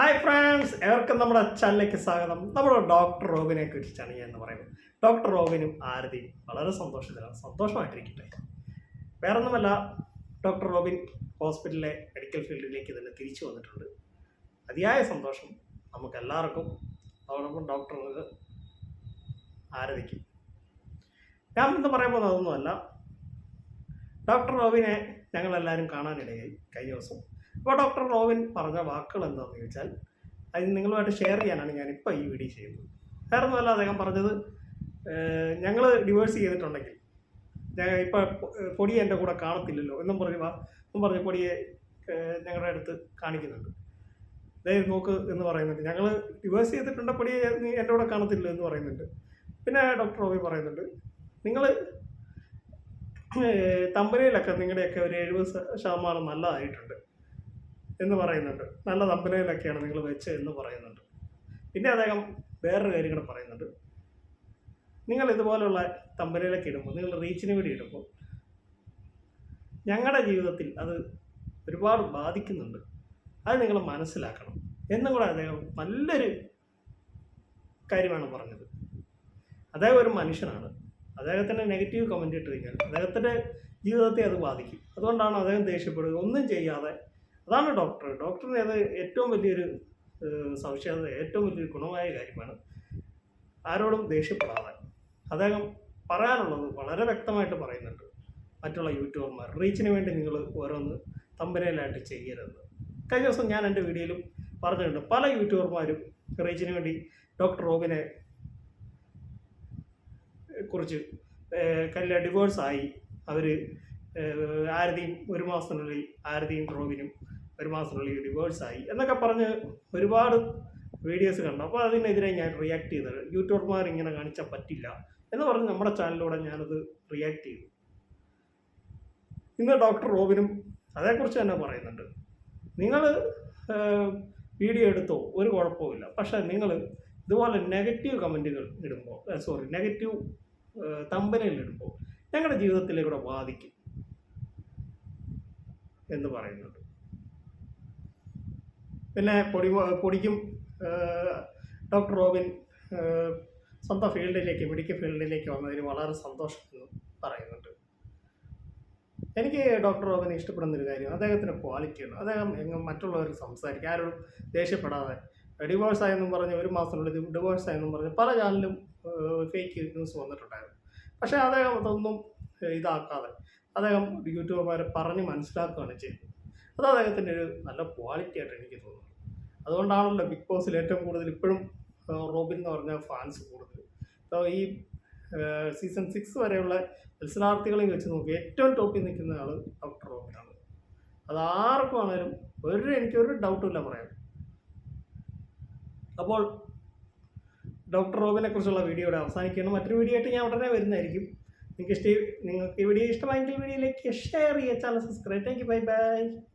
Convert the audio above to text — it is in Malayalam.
ഹായ് ഫ്രണ്ട്സ് എവർക്കും നമ്മുടെ ചാനലിലേക്ക് സ്വാഗതം. നമ്മുടെ ഡോക്ടർ റോബിനെ കുറിച്ചാണ് ഞാൻ എന്ന് പറയുന്നത് ഡോക്ടർ റോബിനും ആരതിയും വളരെ സന്തോഷത്തിലാണ്. സന്തോഷമായിട്ടിരിക്കട്ടെ. വേറൊന്നുമല്ല ഡോക്ടർ റോബിൻ ഹോസ്പിറ്റലിലെ മെഡിക്കൽ ഫീൽഡിലേക്ക് തന്നെ തിരിച്ചു വന്നിട്ടുണ്ട്. അതിയായ സന്തോഷം നമുക്ക് എല്ലാവർക്കും അതോടൊപ്പം ഡോക്ടർക്ക് ആരതിക്കും. ഞാൻ ഇന്ന് പോകുന്നത് അതൊന്നുമല്ല. ഡോക്ടർ റോബിനെ ഞങ്ങളെല്ലാവരും കാണാനിടയായി കഴിഞ്ഞ ദിവസം. അപ്പോൾ ഡോക്ടർ റോവിൻ പറഞ്ഞ വാക്കുകൾ എന്താണെന്ന് ചോദിച്ചാൽ അത് നിങ്ങളുമായിട്ട് ഷെയർ ചെയ്യാനാണ് ഞാൻ ഇപ്പോൾ ഈ വീഡിയോ ചെയ്യുന്നത്. വേറെ ഒന്നുമല്ല അദ്ദേഹം പറഞ്ഞത് ഞങ്ങൾ ഡിവേഴ്സ് ചെയ്തിട്ടുണ്ടെങ്കിൽ ഞാൻ ഇപ്പോൾ പൊടിയെ എന്റെ കൂടെ കാണത്തില്ലല്ലോ എന്നും പറഞ്ഞ് എന്നും പറഞ്ഞ് പൊടിയെ ഞങ്ങളുടെ അടുത്ത് കാണിക്കുന്നുണ്ട്. ദേ നോക്ക് എന്ന് പറയുന്നുണ്ട്. ഞങ്ങൾ ഡിവേഴ്സ് ചെയ്തിട്ടുണ്ട് പൊടിയെ നീ എന്റെ കൂടെ കാണത്തില്ല എന്ന് പറയുന്നുണ്ട്. പിന്നെ ഡോക്ടർ റോബി പറയുന്നുണ്ട് നിങ്ങൾ തമ്പനയിലൊക്കെ നിങ്ങളുടെയൊക്കെ ഒരു എഴുപത് ശതമാനം നല്ലതായിട്ടുണ്ട്. എന്ന് പറയുന്നുണ്ട്. നല്ല തമ്പനയിലൊക്കെയാണ് നിങ്ങൾ വെച്ച് എന്ന് പറയുന്നുണ്ട്. പിന്നെ അദ്ദേഹം വേറൊരു കാര്യം കൂടെ പറയുന്നുണ്ട്. നിങ്ങൾ ഇതുപോലുള്ള തമ്പനയിലൊക്കെ ഇടുമ്പോൾ നിങ്ങൾ റീച്ചിന് വേണ്ടി ഇടുമ്പോൾ ഞങ്ങളുടെ ജീവിതത്തിൽ അത് ഒരുപാട് ബാധിക്കുന്നുണ്ട്. അത് നിങ്ങൾ മനസ്സിലാക്കണം. എന്നും കൂടെ അദ്ദേഹം നല്ലൊരു കാര്യമാണ് പറഞ്ഞത്. അദ്ദേഹം ഒരു മനുഷ്യനാണ്. അദ്ദേഹത്തിന്റെ നെഗറ്റീവ് കമന്റ് ഇട്ട് കഴിഞ്ഞാൽ അദ്ദേഹത്തിന്റെ ജീവിതത്തെ അത് ബാധിക്കും. അതുകൊണ്ടാണ് അദ്ദേഹം ദേഷ്യപ്പെടുക. ഒന്നും ചെയ്യാതെ അതാണ് ഡോക്ടർ ഡോക്ടറിന് അത് ഏറ്റവും വലിയൊരു സംശയത ഏറ്റവും വലിയൊരു ഗുണമായ കാര്യമാണ്. ആരോടും ദേഷ്യപ്പെടാതെ. അദ്ദേഹം പറയാനുള്ളത് വളരെ വ്യക്തമായിട്ട് പറയുന്നുണ്ട്. മറ്റുള്ള യൂട്യൂബർമാർ റീച്ചിന് വേണ്ടി നിങ്ങൾ ഓരോന്ന് തമ്പനയിലായിട്ട് ചെയ്യരുത്. കഴിഞ്ഞ ദിവസം ഞാൻ എന്റെ വീഡിയോയിലും പറഞ്ഞിട്ടുണ്ട് പല യൂട്യൂബർമാരും റീച്ചിന് വേണ്ടി ഡോക്ടർ റോബിനെ കുറിച്ച് കല്യ ഡിവോഴ്സായി അവർ ആരതിയും ഒരു മാസത്തിനുള്ളിൽ ആരതിയും റോബിനും ഒരു മാസത്തിനുള്ളിൽ ആയി എന്നൊക്കെ പറഞ്ഞ് ഒരുപാട് വീഡിയോസ് കണ്ടു. അപ്പോൾ അതിനെതിരെ ഞാൻ റിയാക്ട് ചെയ്തത്. യൂട്യൂബർമാർ ഇങ്ങനെ കാണിച്ചാൽ പറ്റില്ല എന്ന് പറഞ്ഞ് നമ്മുടെ ചാനലിലൂടെ ഞാനത് റിയാക്ട് ചെയ്തു. ഇന്ന് ഡോക്ടർ റോബിനും അതേക്കുറിച്ച് തന്നെ പറയുന്നുണ്ട്. നിങ്ങൾ വീഡിയോ എടുത്തോ? ഒരു കുഴപ്പമില്ല പക്ഷേ നിങ്ങൾ ഇതുപോലെ നെഗറ്റീവ് കമന്റുകൾ ഇടുമ്പോൾ സോറി നെഗറ്റീവ് തമ്പനയിൽ ഇടുമ്പോൾ ഞങ്ങളുടെ ജീവിതത്തിലേക്കൂടെ ബാധിക്കും. എന്ന് പറയുന്നുണ്ട്. പിന്നെ പൊടി പൊടിക്കും ഡോക്ടർ റോബിൻ സ്വന്തം ഫീൽഡിലേക്ക് മെഡിക്കൽ ഫീൽഡിലേക്ക് വന്നതിന് വളരെ സന്തോഷം എന്ന് പറയുന്നുണ്ട്. എനിക്ക് ഡോക്ടർ റോബിനെ ഇഷ്ടപ്പെടുന്ന ഒരു കാര്യം ക്വാളിറ്റി ക്വാളിറ്റിയാണ് അദ്ദേഹം എങ്ങും മറ്റുള്ളവർക്ക് സംസാരിക്കും. ആരോടും ദേഷ്യപ്പെടാതെ. ഡിവോഴ്സ് ആയെന്നും പറഞ്ഞ് ഒരു മാസത്തിനുള്ളിൽ ഡിവോഴ്സ് ആയെന്നും പറഞ്ഞ് പല ചാനലിലും ഫേക്ക് ന്യൂസ് വന്നിട്ടുണ്ടായിരുന്നു. പക്ഷേ അദ്ദേഹം അതൊന്നും ഇതാക്കാതെ അദ്ദേഹം യൂട്യൂബർമാരെ പറഞ്ഞ് മനസ്സിലാക്കുകയാണ് ചെയ്തത്. അത് അദ്ദേഹത്തിന്റെ ഒരു നല്ല ക്വാളിറ്റി ആയിട്ട് എനിക്ക് തോന്നുന്നു. അതുകൊണ്ടാണല്ലോ ബിഗ് ബോസിൽ ഏറ്റവും കൂടുതൽ ഇപ്പോഴും റോബിൻ എന്ന് പറഞ്ഞ ഫാൻസ് കൂടുതൽ അപ്പോൾ ഈ സീസൺ സിക്സ് വരെയുള്ള മത്സരാർത്ഥികളെ വെച്ച് നോക്കി ഏറ്റവും ടോപ്പിൽ നിൽക്കുന്ന ആൾ ഡോക്ടർ റോബിനാണ്. അത് ആണെങ്കിലും ഒരു എനിക്കൊരു ഡൗട്ടുമില്ല പറയാൻ. അപ്പോൾ ഡോക്ടർ റോബിനെ കുറിച്ചുള്ള വീഡിയോ ഇവിടെ അവസാനിക്കുകയാണ്. മറ്റൊരു വീഡിയോ ആയിട്ട് ഞാൻ ഉടനെ വരുന്നതായിരിക്കും. നിങ്ങൾക്ക് ഇഷ്ട നിങ്ങൾക്ക് വീഡിയോ ഇഷ്ടമായെങ്കിൽ വീഡിയോയിലേക്ക് ഷെയർ ചെയ്യുക. Channel subscribe thank you bye bye